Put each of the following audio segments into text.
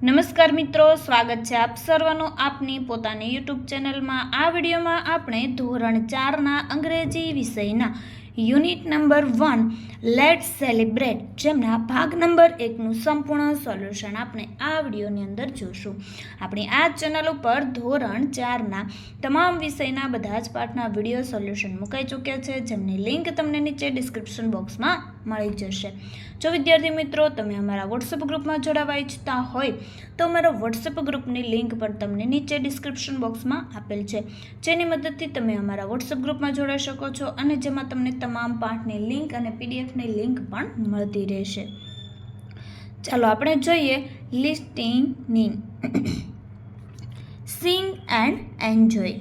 નમસ્કાર મિત્રો, સ્વાગત છે આપ સર્વનું આપની પોતાની યુટ્યુબ ચેનલમાં. આ વિડીયોમાં આપણે ધોરણ ચારના અંગ્રેજી વિષયના unit number one let celebrate જેમના ભાગ નંબર એકનું સંપૂર્ણ સોલ્યુશન આપણે આ વિડીયોની અંદર જોશું. આપણી આ ચેનલ ઉપર ધોરણ ચારના તમામ વિષયના બધા જ પાઠના વીડિયો સોલ્યુશન મુકાઈ ચૂક્યા છે, જેમની લિંક તમને નીચે ડિસ્ક્રિપ્શન બોક્સમાં મળી જશે. જો વિદ્યાર્થી મિત્રો, તમે અમારા વોટ્સઅપ ગ્રુપમાં જોડાવા ઈચ્છતા હોય, તો અમારા વોટ્સઅપ ગ્રુપની લિંક પણ તમને નીચે ડિસ્ક્રિપ્શન બોક્સમાં આપેલ છે. જેની મદદથી તમે અમારા વોટ્સઅપ ગ્રુપમાં જોડાઈ શકો છો અને જેમાં તમને તમામ પાઠની લિંક અને પીડીએફની લિંક પણ મળતી રહેશે. ચાલો આપણે જોઈએ લિસ્ટિંગની sing and enjoy.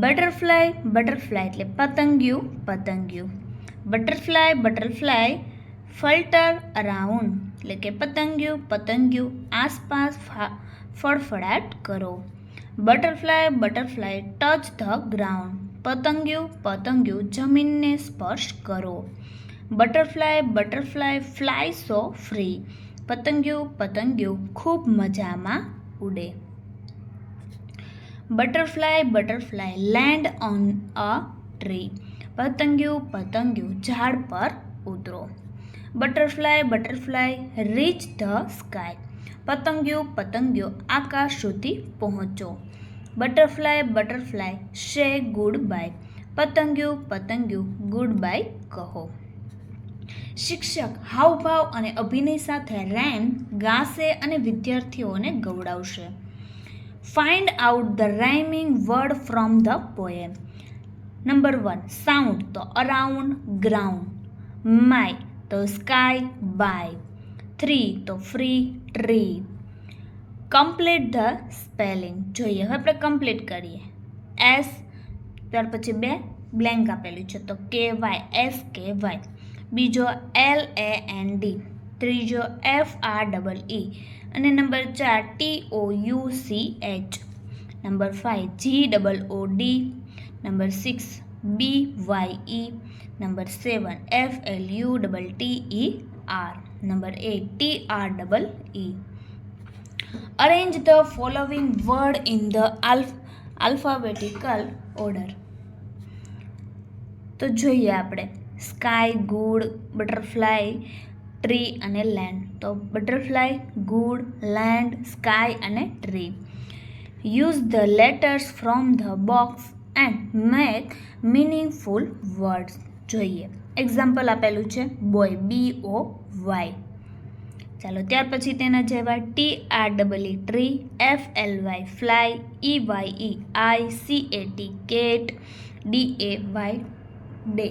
Butterfly butterfly એટલે પતંગિયું પતંગિયું. બટરફ્લાય બટરફ્લાય ફલ્ટર અરાઉન્ડ એટલે કે પતંગિયું પતંગિયું આસપાસ ફા- ફડફડાટ કરો butterfly butterfly touch the ground પતંગિયું પતંગિયું જમીનને સ્પર્શ કરો butterfly butterfly fly so free પતંગિયું પતંગિયું ખૂબ મજામાં ઉડે butterfly butterfly land on a tree પતંગિયું પતંગિયું ઝાડ પર ઉતરો. Butterfly butterfly reach the sky પતંગિયું પતંગિયું આકાશ સુધી પહોંચો. Butterfly butterfly say good bye પતંગિયું પતંગિયું ગુડ બાય કહો. શિક્ષક હાવભાવ અને અભિનય સાથે રેમ ગાશે અને વિદ્યાર્થીઓને ગવડાવશે. Find out the rhyming word from the poem number one sound તો અરાઉન્ડ ગ્રાઉન્ડ માય તો સ્કાય બાય થ્રી તો free tree complete the spelling જોઈએ હવે આપણે કમ્પ્લીટ કરીએ. એસ ત્યાર પછી બે બ્લેન્ક આપેલું છે. તો K Y S K Y બીજો એલ એ એન ડી ત્રીજો એફ આર ડબલ ઈ અને નંબર ચાર T O U C H number five G double O D number six B Y E number seven F L U double T E R number eight T R double E arrange the following word in the alph alphabetical order તો જોઈએ આપણે. Sky good butterfly tree અને land તો butterfly good land sky અને tree use the letters from the box and make meaningful words જોઈએ. Example આપેલું છે, boy બી ઓ Y ચાલો, ત્યાર પછી તેના જેવા T R W tree F L Y fly E Y E I C A T cat D A Y day.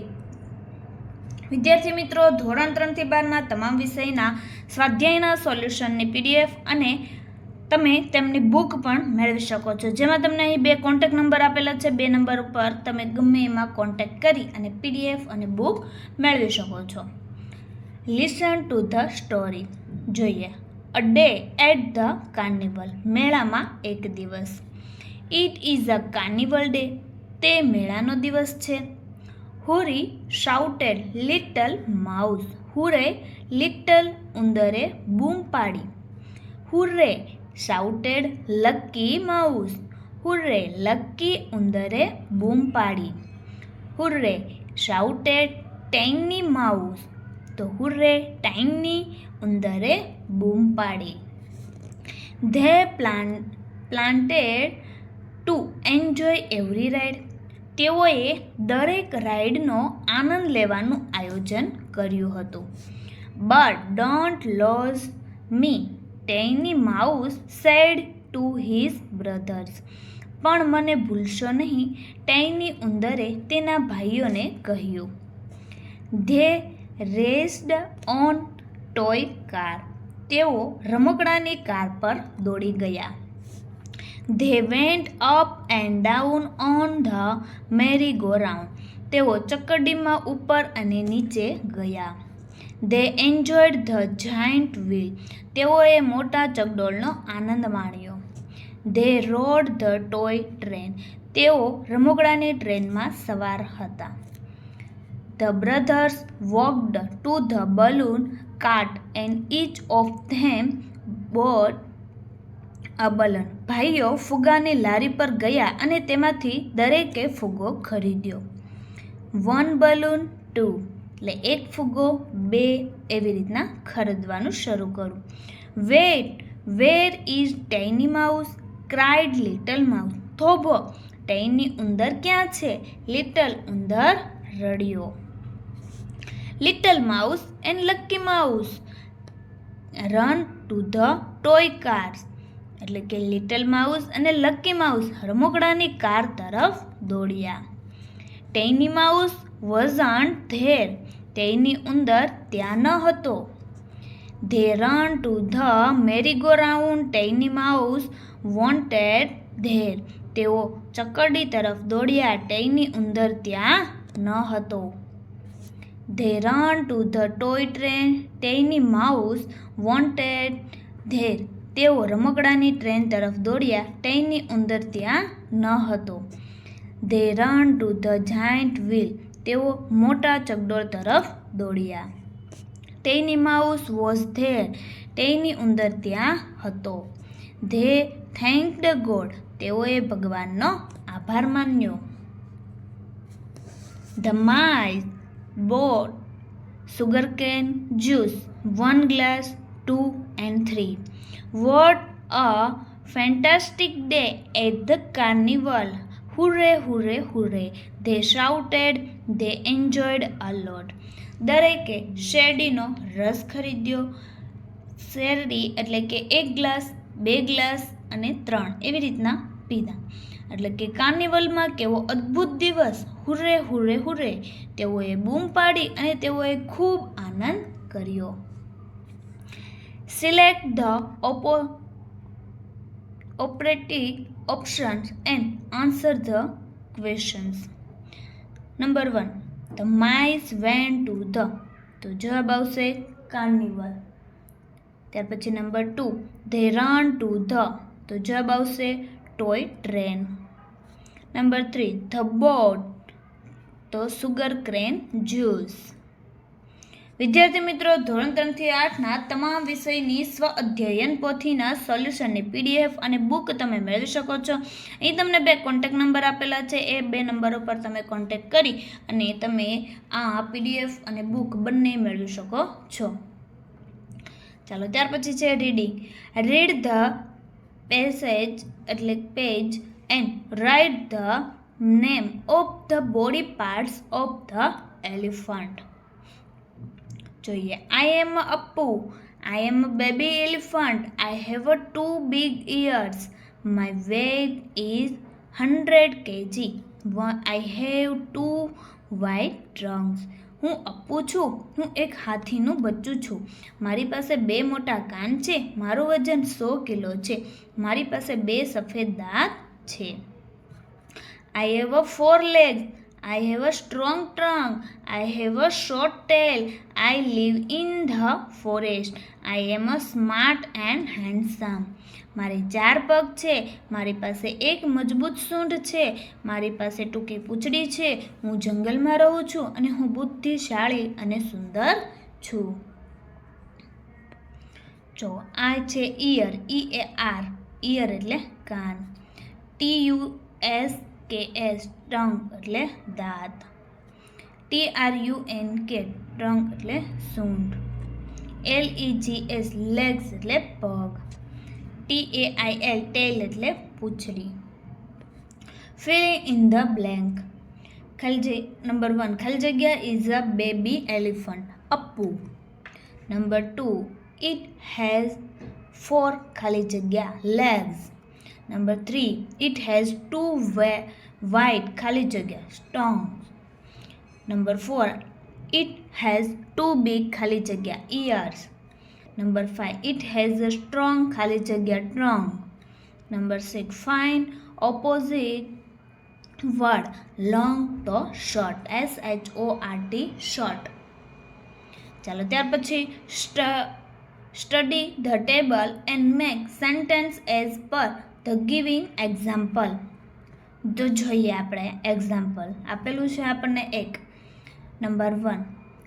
વિદ્યાર્થી મિત્રો, ધોરણ ત્રણથી બારના તમામ વિષયના સ્વાધ્યાયના સોલ્યુશનની પીડીએફ અને તમે તેમની બુક પણ મેળવી શકો છો. જેમાં તમને અહીં બે કોન્ટેક નંબર આપેલા છે. બે નંબર ઉપર તમે ગમે એમાં કોન્ટેક કરી અને પીડીએફ અને બુક મેળવી શકો છો. લિસન ટુ ધ સ્ટોરી જોઈએ. A day at the carnival મેળામાં એક દિવસ. It is a carnival day તે મેળાનો દિવસ છે. Hurray shouted little mouse hurray little ઉંદરે બૂમ પાડી. Hurray shouted lucky mouse hurray lucky ઉંદરે બૂમ પાડી હુર્રે શાઉટેડ ટેંગની માઉસ તો હુર્રે ટેંગની ઉંદરે બૂમ પાડી they plan planted to enjoy every ride તેઓએ દરેક રાઇડનો આનંદ લેવાનું આયોજન કર્યું હતું. But don't lose me Tiny mouse said to his brothers. પણ મને ભૂલશો નહીં ટેની ઉંદરે તેના ભાઈઓને કહ્યું, they raced on toy car. તેઓ રમકડાની કાર પર દોડી ગયા. They went up and down on the merry go round તેઓ ચક્કડીમાં ઉપર અને નીચે ગયા. They enjoyed the giant wheel તેઓએ મોટા ચકડોળનો આનંદ માણ્યો. They rode the toy train તેઓ રમકડાની ટ્રેનમાં સવાર હતા. The brothers walked to the balloon cart and each of them bought a balloon ભાઈઓ ફુગાની લારી પર ગયા અને તેમાંથી દરેકે ફુગ્ગો ખરીદ્યો. વન બલૂન ટુ એટલે એક ફુગ્ગો, બે એવી રીતના ખરીદવાનું શરૂ કરું. Wait where is Tiny mouse, cried little mouse. થોભો, ટેની ઉંદર ક્યાં છે? લિટલ ઉંદર રડ્યો. Little mouse and lucky mouse. Run to the toy cars. એટલે કે લિટલ માઉસ અને લક્કી માઉસ રમકડાની કાર તરફ દોડ્યા. ટેની માઉસ વઝન્ટ ધેર તેની ઉંદર ત્યાં ન હતો. They run to the merry go round Tiny mouse wasn't there. તેઓ ચકરડી તરફ દોડ્યા ટેની ઉંદર ત્યાં ન હતો. They run to the toy train Tiny mouse wasn't there. તેઓ રમકડાની ટ્રેન તરફ દોડ્યા ટેની ઉંદર ત્યાં ન હતો. They run to the giant wheel તેઓ મોટા ચકડોળ તરફ દોડ્યા. ટેની માઉસ વોઝ ધેર ટેની ઉંદર ત્યાં હતો. ધે થેન્ક ધ ગોડ, તેઓએ ભગવાનનો આભાર માન્યો. The mice bought sugarcane juice, one glass, two and three. What a fantastic day at the the carnival hurray hurray. They shouted they enjoyed a lot દરેકે શેરડીનો રસ ખરીદ્યો. શેરડી એટલે કે એક ગ્લાસ, બે ગ્લાસ અને ત્રણ એવી રીતના પીધા. એટલે કે કાર્નિવલમાં કેવો અદ્ભુત દિવસ. હુરે હુરે હુરે. તેઓએ બૂમ પાડી અને તેઓએ ખૂબ આનંદ કર્યો. Select the opo operative options and answer the questions number one the mice went to the તો જવાબ આવશે કાર્નિવલ ત્યાર પછી number two they run to the તો જવાબ આવશે toy train number three the bought તો સુગર ક્રેન જ્યુસ વિદ્યાર્થી મિત્રો, ધોરણ ત્રણથી આઠના તમામ વિષયની સ્વ અધ્યયન પોથીના સોલ્યુશનની પીડીએફ અને બુક તમે મેળવી શકો છો. અહીં તમને બે કોન્ટેક નંબર આપેલા છે. એ બે નંબરો પર તમે કોન્ટેક કરી અને તમે આ પીડીએફ અને બુક બંને મેળવી શકો છો. ચાલો, ત્યાર પછી છે રીડિંગ. રીડ ધ પેસેજ એટલે page and write the name of the body parts of the elephant જોઈએ. I am Appu I am baby elephant I have a two big ears my weight is hundred KG I have two white trunks હું અપ્પુ છું. હું એક હાથીનું બચ્ચું છું. મારી પાસે બે મોટા કાન છે. મારું વજન સો કિલો છે. મારી પાસે બે સફેદ દાંત છે. I have a four legs I have a strong trunk I have a short tail I live in the forest I am a smart and handsome મારે ચાર પગ છે. મારી પાસે એક મજબૂત સૂંઢ છે. મારી પાસે ટૂંકી પૂંછડી છે. હું જંગલમાં રહું છું અને હું બુદ્ધિશાળી અને સુંદર છું. જો, આ છે ear E A R ear એટલે કાન. T U S K S tongue એટલે દાંત. T R U N K tongue એટલે સૂંઢ. L E G S legs એટલે પગ. T A I L tail એટલે પૂંછડી. Fill in the blank. ખાલી નંબર વન, ખાલી જગ્યા is a baby elephant, Appu. Number two, it has four ખાલી જગ્યા legs. Number three it has two way white ખાલી જગ્યા strong number four it has two big ખાલી જગ્યા ears number five it has a strong ખાલી જગ્યા trunk number six fine opposite word long તો short S H O R T short ચાલો ત્યાર પછી study the table and make sentence as per the giving example તો જોઈએ આપણે example આપેલું છે આપણને એક number one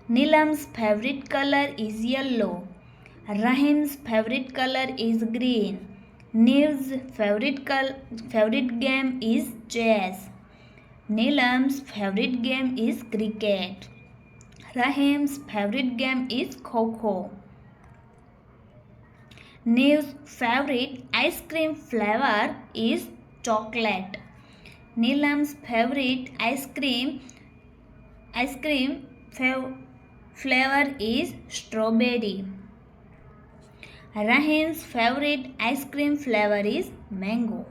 Neelam's favourite colour is yellow Rahim's favourite colour is green Neil's favorite col- favorite game is chess. Neelam's favorite game is cricket. Rahim's favorite game is kho Neil's favorite ice cream flavor is chocolate. Neelam's favorite ice cream ice cream flavor is strawberry. Rahim's favorite ice cream flavor is mango.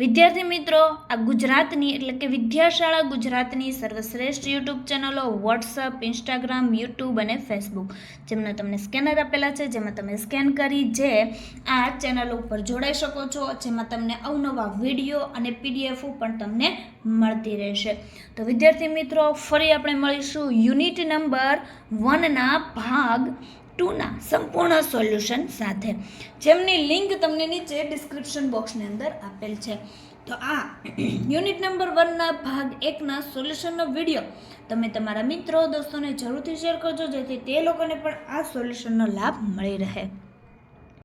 વિદ્યાર્થી મિત્રો, આ ગુજરાતની એટલે કે વિદ્યાશાળા ગુજરાતની સર્વશ્રેષ્ઠ YouTube ચેનલો WhatsApp Instagram YouTube અને ફેસબુક જેમના તમને સ્કેનર આપેલા છે, જેમાં તમે સ્કેન કરી જે આ ચેનલ ઉપર જોડાઈ શકો છો, જેમાં તમને અવનવા વીડિયો અને પીડીએફો પણ તમને મળતી રહેશે. તો વિદ્યાર્થી મિત્રો, ફરી આપણે મળીશું યુનિટ નંબર વનના ભાગ ટુના સંપૂર્ણ સોલ્યુશન સાથે. જેમની લિંક તમને નીચે ડિસ્ક્રિપ્શન બોક્સની અંદર આપેલ છે. તો આ યુનિટ નંબર વનના ભાગ એકના સોલ્યુશનનો વીડિયો તમે તમારા મિત્રો, દોસ્તોને જરૂરથી શેર કરજો, જેથી તે લોકોને પણ આ સોલ્યુશનનો લાભ મળી રહે.